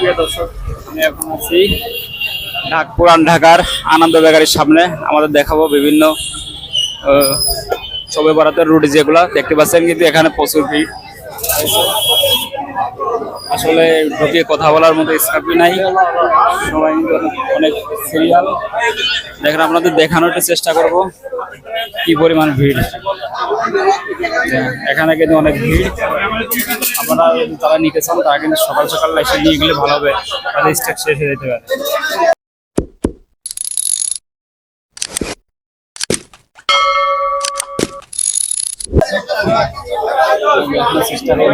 প্রিয় দর্শক, আমি এখন আছি পুরান ঢাকার আনন্দ বেকারির সামনে। আমাদের দেখাবো বিভিন্ন শবে বরাতের রুটি যেগুলো। দেখতে পাচ্ছেন কিন্তু এখানে প্রচুর ভিড়। আসলে ঢুকে কথা বলার মতো স্কাপি নাই। সবাই অনেক- সিরিয়াল দেখেন, আপনাদের দেখানোর চেষ্টা করব। কি পরিমাণ ভিড়। এখানে কিন্তু অনেক ভিড়। আপনারা যারা নিতে চান, তারা কিন্তু সকাল সকাল এসে নিয়ে গেলে ভালো হবে। তাদের স্টেক শেষ হয়ে যেতে পারে।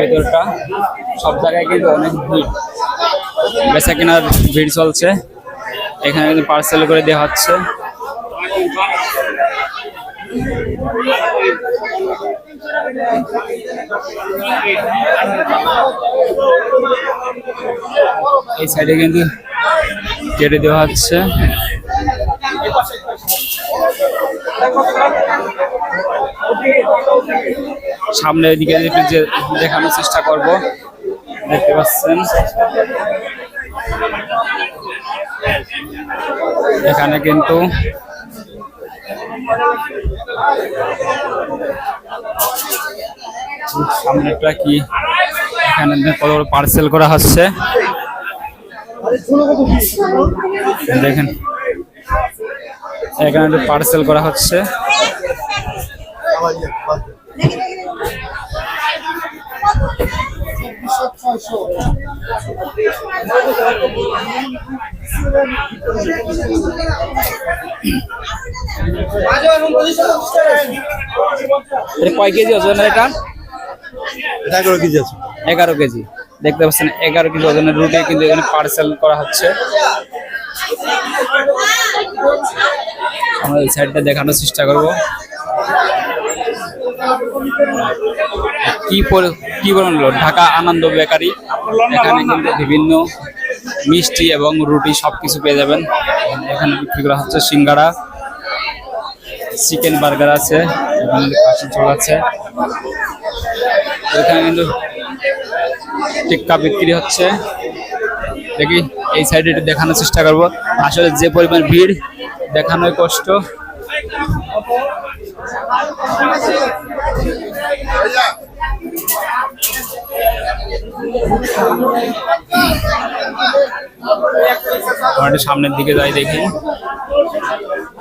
ভেতরটা, সব জায়গায় কিন্তু অনেক ভিড়। বেচা কেনার ভিড় চলছে। এখানে কিন্তু পার্সেল করে দেওয়া হচ্ছে। এই সাইডে কিন্তু কেটে দেওয়া হচ্ছে। সামনে দিকে দেখানোর চেষ্টা করব। দেখতে পাচ্ছেন। এখানে কিন্তু সামনেটা কি? এখানে কত পার্সেল করা হচ্ছে। দেখেন। এখানে পার্সেল করা হচ্ছে। কয় কেজি ওজনের এটা? এগারো কেজি আছে। এগারো কেজি। দেখতে পাচ্ছেন এগারো কেজি ওজনের রুটি কিন্তু এখানে পার্সেল করা হচ্ছে। আমরা এই সাইডটা দেখানোর চেষ্টা করব। কি কি বলল ঢাকা আনন্দ বেকারি। এখানে কিন্তু বিভিন্ন মিষ্টি এবং রুটি সবকিছু পেয়ে যাবেন। এখানে বিক্রি করা হচ্ছে সিঙ্গাড়া চিকেন বার্গার আছে ঝোল আছে এখানে কিন্তু টিক্কা বিক্রি হচ্ছে। দেখি, এই সাইডে একটু দেখানোর চেষ্টা করব। আসলে যে পরিমাণ ভিড়, দেখানোই কষ্ট। সামনের দিকে যাই দেখি।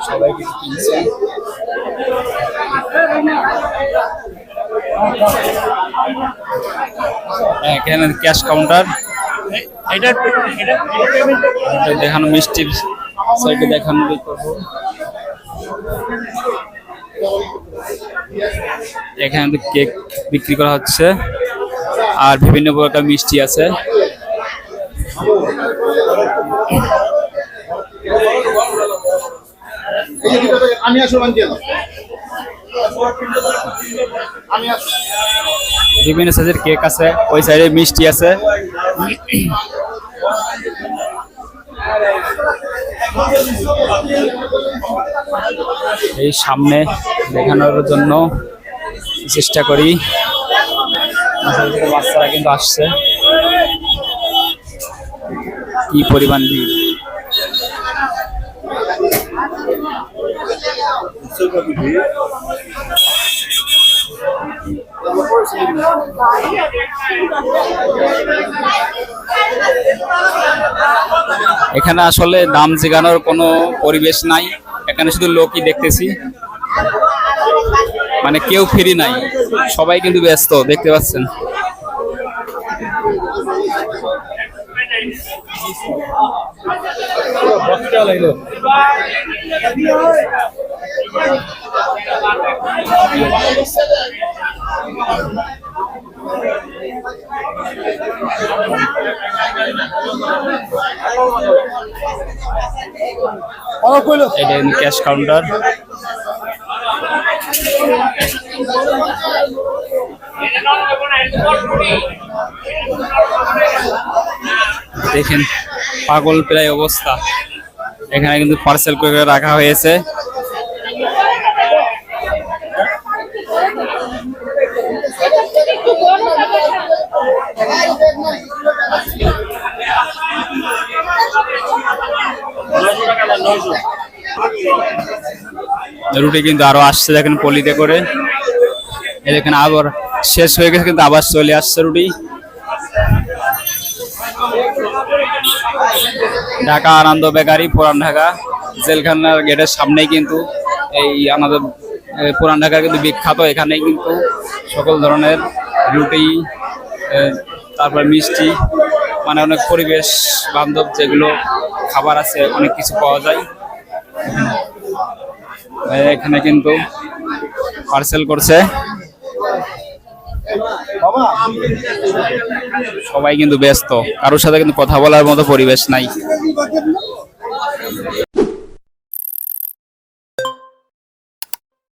সবাই কিছু কিনছে। এখানে ক্যাশ কাউন্টার। দেখানো মিষ্টি সাইডে দেখানো করব? এখানে কেক বিক্রি করা হচ্ছে আর বিভিন্ন প্রকার মিষ্টি আছে। আমি আসলে বান দিয়ে দাও। আমি আসলে বিভিন্ন সাইজের কেক আছে, ওই সাইডে মিষ্টি আছে। এই সামনে দেখানোর জন্য চেষ্টা করি। বাচ্চারা কিন্তু আসছে। কি পরিমাণ ভিড়। এখানে আসলে দাম জেগানোর কোনো পরিবেশ নাই। এখানে শুধু লোকই দেখতেছি। মানে কেউ ফ্রি নাই। সবাই কিন্তু ব্যস্ত, দেখতে পাচ্ছেন। এটা ক্যাশ কাউন্টার দেখেন পাগল প্রায় অবস্থা। এখানে কিন্তু পার্সেল করে রাখা হয়েছে। রুটি কিন্তু আরও আসছে দেখেন পলিতে করে। দেখেন আবার শেষ হয়ে গেছে, কিন্তু আবার চলে আসছে রুটি। ঢাকা আনন্দ বেকারি, পুরান ঢাকা। জেলখানার গেটের সামনেই কিন্তু এই আমাদের পুরান ঢাকার কিন্তু বিখ্যাত এখানে কিন্তু সকল ধরনের রুটি তারপর মিষ্টি মানে অনেক পরিবেশ বান্ধব যেগুলো খাবার আছে, অনেক কিছু পাওয়া যায়। এখানে কিন্তু পার্সেল করছে। সবাই কিন্তু ব্যস্ত, কারোর সাথে কিন্তু কথা বলার মতো পরিবেশ নাই।